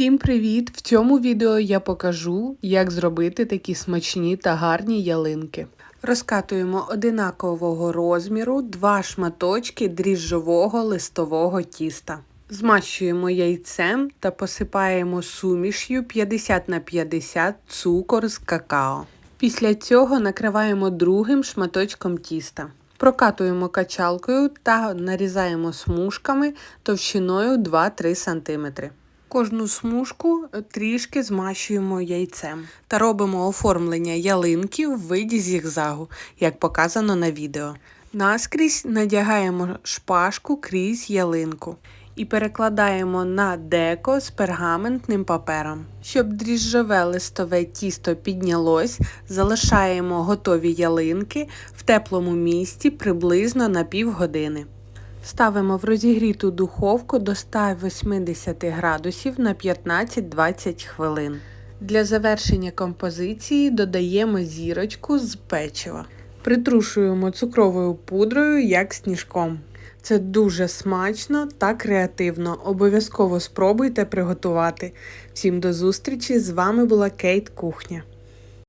Всім привіт! В цьому відео я покажу, як зробити такі смачні та гарні ялинки. Розкатуємо одинакового розміру два шматочки дріжджового листового тіста. Змащуємо яйцем та посипаємо суміш'ю 50 на 50 цукор з какао. Після цього накриваємо другим шматочком тіста. Прокатуємо качалкою та нарізаємо смужками товщиною 2-3 см. Кожну смужку трішки змащуємо яйцем та робимо оформлення ялинки в виді зігзагу, як показано на відео. Наскрізь надягаємо шпажку крізь ялинку і перекладаємо на деко з пергаментним папером. Щоб дріжджове листове тісто піднялось, залишаємо готові ялинки в теплому місці приблизно на півгодини. Ставимо в розігріту духовку до 180 градусів на 15-20 хвилин. Для завершення композиції додаємо зірочку з печива. Притрушуємо цукровою пудрою як сніжком. Це дуже смачно та креативно. Обов'язково спробуйте приготувати. Всім до зустрічі! З вами була Кейт Кухня.